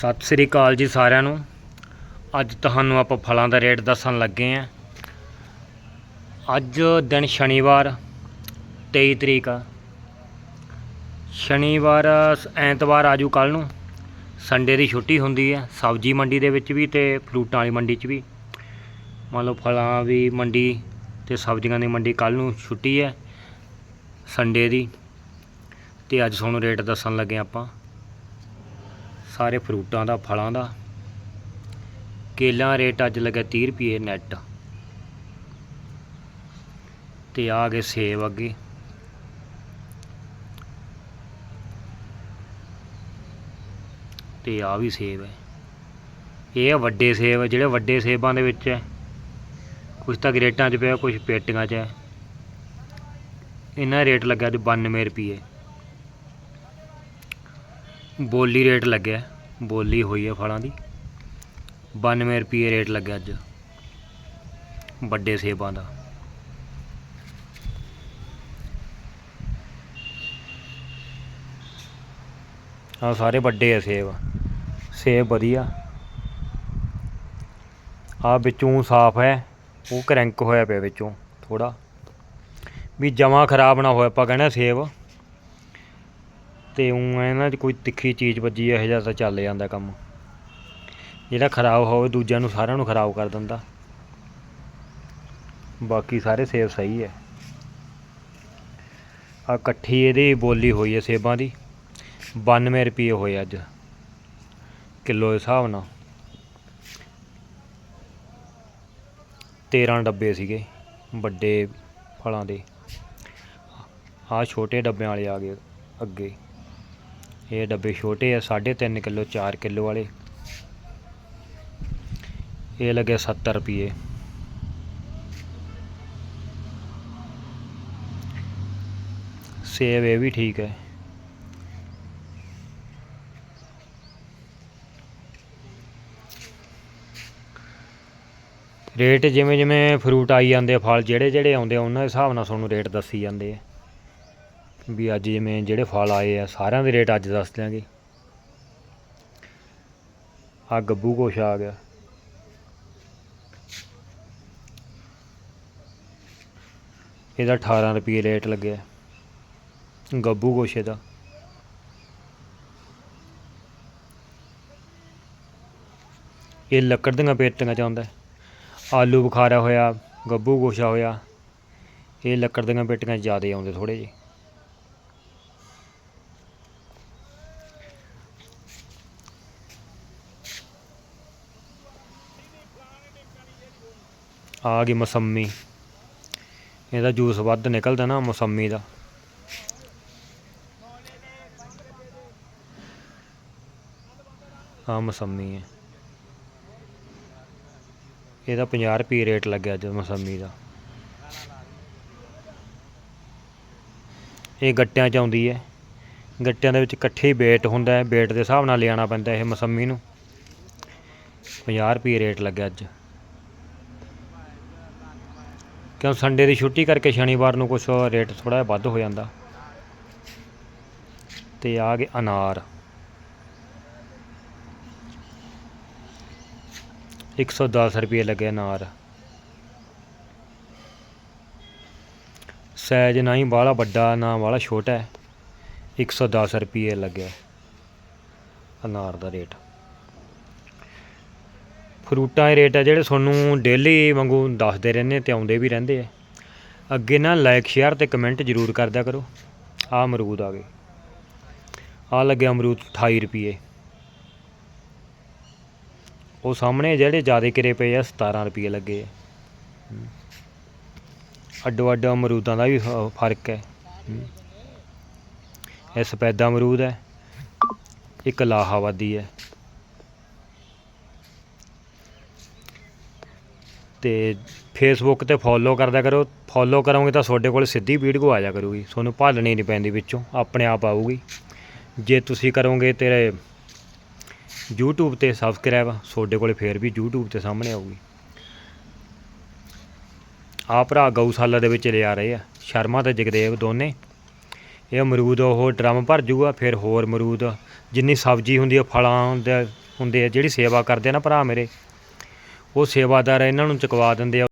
ਸਤਿ ਸ੍ਰੀ ਅਕਾਲ ਜੀ ਸਾਰਿਆਂ ਨੂੰ। ਅੱਜ ਤੁਹਾਨੂੰ ਆਪਾਂ ਫਲਾਂ ਦਾ ਰੇਟ ਦੱਸਣ ਲੱਗੇ ਆਂ ਅੱਜ ਦਿਨ ਸ਼ਨੀਵਾਰ 23 ਤਰੀਕ ਆ। ਸ਼ਨੀਵਾਰ, ਐਤਵਾਰ ਆਜੂ ਕੱਲ ਨੂੰ। ਸੰਡੇ ਦੀ ਛੁੱਟੀ ਹੁੰਦੀ ਹੈ ਸਬਜ਼ੀ ਮੰਡੀ ਦੇ ਵਿੱਚ ਵੀ ਤੇ ਫਰੂਟਾਂ ਵਾਲੀ ਮੰਡੀ 'ਚ ਵੀ। ਮੰਨ ਲਓ ਫਲਾਂ ਦੀ ਮੰਡੀ ਤੇ ਸਬਜ਼ੀਆਂ ਦੀ ਮੰਡੀ ਕੱਲ ਨੂੰ ਛੁੱਟੀ ਹੈ ਸੰਡੇ ਦੀ। ਤੇ ਅੱਜ ਤੁਹਾਨੂੰ ਰੇਟ ਦੱਸਣ ਲੱਗੇ ਆਪਾਂ। ਸਾਰੇ ਫਰੂਟਾਂ ਦਾ, ਫਲਾਂ ਦਾ। ਕੇਲਾਂ ਦਾ ਰੇਟ ਅੱਜ ਲੱਗਿਆ 30 ਰੁਪਏ ਨੈਟ ਤੇ ਆ ਗਏ ਸੇਬ ਅੱਗੇ। ਤੇ ਆ ਵੀ ਸੇਬ ਹੈ। ਇਹ ਵੱਡੇ ਸੇਬ, ਜਿਹੜੇ ਵੱਡੇ ਸੇਬਾਂ ਦੇ ਵਿੱਚ ਹੈ। ਕੁਝ ਤਾਂ ਗਰੇਟਾਂ 'ਚ ਪਿਆ ਕੁਝ ਪੇਟੀਆਂ 'ਚ ਹੈ। ਇਹਨਾਂ ਰੇਟ ਲੱਗਿਆ ਅੱਜ 92 ਰੁਪਏ। ਬੋਲੀ ਰੇਟ ਲੱਗਿਆ। ਬੋਲੀ ਹੋਈ ਹੈ ਫਲਾਂ ਦੀ। 92 ਰੁਪਏ ਰੇਟ ਲੱਗਿਆ ਅੱਜ। ਵੱਡੇ ਸੇਬਾਂ ਦਾ। ਆ ਸਾਰੇ ਵੱਡੇ ਆ ਸੇਬ। ਸੇਬ ਵਧੀਆ। ਆ ਵਿੱਚੋਂ ਸਾਫ਼ ਹੈ। ਉਹ ਕਰੰਕ ਹੋਇਆ ਪਿਆ ਵਿੱਚੋਂ ਥੋੜਾ ਵੀ ਜਮਾ ਖਰਾਬ ਨਾ ਹੋਇਆ, ਆਪਾਂ ਕਹਿੰਦੇ ਸੇਬ। ਤੇ ਉਹ ਇਹਨਾਂ 'ਚ ਕੋਈ ਤਿੱਖੀ ਚੀਜ਼ ਵੱਜੀ, ਇਹੋ ਜਿਹਾ ਤਾਂ ਚੱਲ ਜਾਂਦਾ ਕੰਮ। ਜਿਹੜਾ ਖਰਾਬ ਹੋਵੇ, ਦੂਜਿਆਂ ਨੂੰ ਸਾਰਿਆਂ ਨੂੰ ਖਰਾਬ ਕਰ ਦਿੰਦਾ। ਬਾਕੀ ਸਾਰੇ ਸੇਬ ਸਹੀ ਹੈ। ਆ ਇਕੱਠੀ ਇਹਦੀ ਬੋਲੀ ਹੋਈ ਹੈ ਸੇਬਾਂ ਦੀ। 92 ਰੁਪਏ ਹੋਏ ਅੱਜ। ਕਿਲੋ ਦੇ ਹਿਸਾਬ ਨਾਲ। 13 ਡੱਬੇ ਸੀਗੇ, ਵੱਡੇ ਫਲਾਂ ਦੇ। ਆ ਛੋਟੇ ਡੱਬਿਆਂ ਵਾਲੇ ਆ ਗਏ ਅੱਗੇ। ਇਹ ਡੱਬੇ ਛੋਟੇ ਆ 3.5 ਕਿਲੋ 4 ਕਿਲੋ ਵਾਲੇ। ਇਹ ਲੱਗੇ 70 ਰੁਪਏ। ਸੇਬ ਇਹ ਵੀ ਠੀਕ ਹੈ। ਰੇਟ ਜਿਵੇਂ ਜਿਵੇਂ ਫਰੂਟ ਆਈ ਜਾਂਦੇ ਆ, ਫਲ ਜਿਹੜੇ ਜਿਹੜੇ ਆਉਂਦੇ ਆ, ਉਹਨਾਂ ਦੇ ਹਿਸਾਬ ਨਾਲ ਤੁਹਾਨੂੰ ਰੇਟ ਦੱਸੀ ਜਾਂਦੇ ਆ। ਵੀ ਅੱਜ ਜਿਵੇਂ ਜਿਹੜੇ ਫਲ ਆਏ ਆ, ਸਾਰਿਆਂ ਦੇ ਰੇਟ ਅੱਜ ਦੱਸ ਦਿਆਂਗੇ। ਆ ਗੱਬੂ ਕੁਛ ਆ ਗਿਆ। ਇਹਦਾ 18 ਰੁਪਏ ਰੇਟ ਲੱਗਿਆ। ਗੱਬੂ ਗੋਸ਼ੇ ਦਾ ਇਹ ਲੱਕੜ ਦੀਆਂ ਪੇਟੀਆਂ ਚ ਆਉਂਦਾ। ਆਲੂ ਬੁਖਾਰਾ ਹੋਇਆ, ਗੱਬੂ ਗੋਸ਼ਾ ਹੋਇਆ। ਇਹ ਲੱਕੜ ਦੀਆਂ ਪੇਟੀਆਂ 'ਚ ਜ਼ਿਆਦਾ ਆਉਂਦੇ ਥੋੜੇ ਜਿਹੇ। ਆ ਗਈ ਮੌਸੰਮੀ। ਇਹਦਾ ਜੂਸ ਵੱਧ ਨਿਕਲਦਾ ਨਾ ਮੌਸੰਮੀ ਦਾ। ਆ ਮੌਸੰਮੀ ਹੈ। ਇਹਦਾ 50 ਰੁਪਏ ਰੇਟ ਲੱਗਿਆ ਅੱਜ ਮੌਸੰਮੀ ਦਾ। ਇਹ ਗੱਟਿਆਂ 'ਚ ਆਉਂਦੀ ਹੈ। ਗੱਟਿਆਂ ਦੇ ਵਿੱਚ ਇਕੱਠੇ ਵੇਟ ਹੁੰਦਾ ਹੈ। ਵੇਟ ਦੇ ਹਿਸਾਬ ਨਾਲ ਲਿਆਣਾ ਪੈਂਦਾ ਇਹ ਮੌਸੰਮੀ ਨੂੰ। 50 ਰੁਪਏ ਰੇਟ ਲੱਗਿਆ ਅੱਜ। ਕਿਉਂ ਸੰਡੇ ਦੀ ਛੁੱਟੀ ਕਰਕੇ ਸ਼ਨੀਵਾਰ ਨੂੰ ਕੁਝ ਰੇਟ ਥੋੜਾ ਜਿਹਾ ਵੱਧ ਹੋ ਜਾਂਦਾ। ਤੇ ਆ ਗਏ ਅਨਾਰ। 110 ਰੁਪਏ ਲੱਗੇ ਅਨਾਰ। ਸਾਈਜ਼ ਨਾ ਹੀ ਬਾਹਲਾ ਵੱਡਾ, ਨਾ ਬਾਹਲਾ ਛੋਟਾ ਹੈ। 110 ਰੁਪਏ ਲੱਗਿਆ ਅਨਾਰ ਦਾ ਰੇਟ। ਫਰੂਟਾਂ ਦੇ ਰੇਟ ਆ ਜਿਹੜੇ ਤੁਹਾਨੂੰ ਡੇਲੀ ਵਾਂਗੂ ਦੱਸਦੇ ਰਹਿੰਦੇ ਤੇ ਆਉਂਦੇ ਵੀ ਰਹਿੰਦੇ ਆ। ਅੱਗੇ ਨਾ ਲਾਈਕ ਸ਼ੇਅਰ ਤੇ ਕਮੈਂਟ ਜ਼ਰੂਰ ਕਰਦਿਆ ਕਰੋ। ਆ ਅਮਰੂਦ ਆ ਗਏ। ਆ ਲੱਗੇ ਅਮਰੂਦ 28 ਰੁਪਏ। ਉਹ ਸਾਹਮਣੇ ਜਿਹੜੇ ਜ਼ਿਆਦਾ ਕਿਰੇ ਪਏ ਆ 17 ਰੁਪਏ ਲੱਗੇ ਆ। ਅੱਡੋ ਅੱਡ ਅਮਰੂਦਾਂ ਦਾ ਵੀ ਫ਼ਰਕ ਹੈ। ਇਹ ਸਫੈਦਾ ਅਮਰੂਦ ਹੈ। ਇੱਕ ਲਾਹਾਵਾਦੀ ਹੈ। ਤੇ ਫੇਸਬੁੱਕ ਤੇ ਫੋਲੋ ਕਰਦਾ ਕਰੋ। ਫੋਲੋ ਕਰੋਗੇ ਤਾਂ ਤੁਹਾਡੇ ਕੋਲ ਸਿੱਧੀ ਵੀਡੀਓ ਆ ਜਾ ਕਰੂਗੀ। ਤੁਹਾਨੂੰ ਭਾਲਣੀ ਨਹੀਂ ਪੈਂਦੀ ਵਿੱਚੋਂ। ਆਪਣੇ ਆਪ ਆਊਗੀ। ਜੇ ਤੁਸੀਂ ਕਰੋਗੇ ਤੇਰੇ YouTube ਤੇ ਸਬਸਕ੍ਰਾਈਬ ਤੁਹਾਡੇ ਕੋਲ ਫੇਰ ਵੀ YouTube ਤੇ ਸਾਹਮਣੇ ਆਊਗੀ। ਆ ਭਰਾ ਗਊਸ਼ਾਲਾ ਦੇ ਵਿੱਚ ਲਿਆ ਰਹੇ ਆ। ਸ਼ਰਮਾ ਤੇ ਜਗਦੇਵ ਦੋਨੇ। ਇਹ ਅਮਰੂਦ, ਉਹ ਡਰਮ ਭਰ ਜੂਗਾ, ਫਿਰ ਹੋਰ ਅਮਰੂਦ। ਜਿੰਨੀ ਸਬਜ਼ੀ ਹੁੰਦੀ ਆ, ਫਲਾਂ ਦੇ ਹੁੰਦੇ ਆ, ਜਿਹੜੀ ਸੇਵਾ ਕਰਦੇ ਆ ਨਾ ਭਰਾ ਮੇਰੇ। ਉਹ ਸੇਵਾਦਾਰ ਇਹਨਾਂ ਨੂੰ ਚੁਕਵਾ ਦਿੰਦੇ ਆ।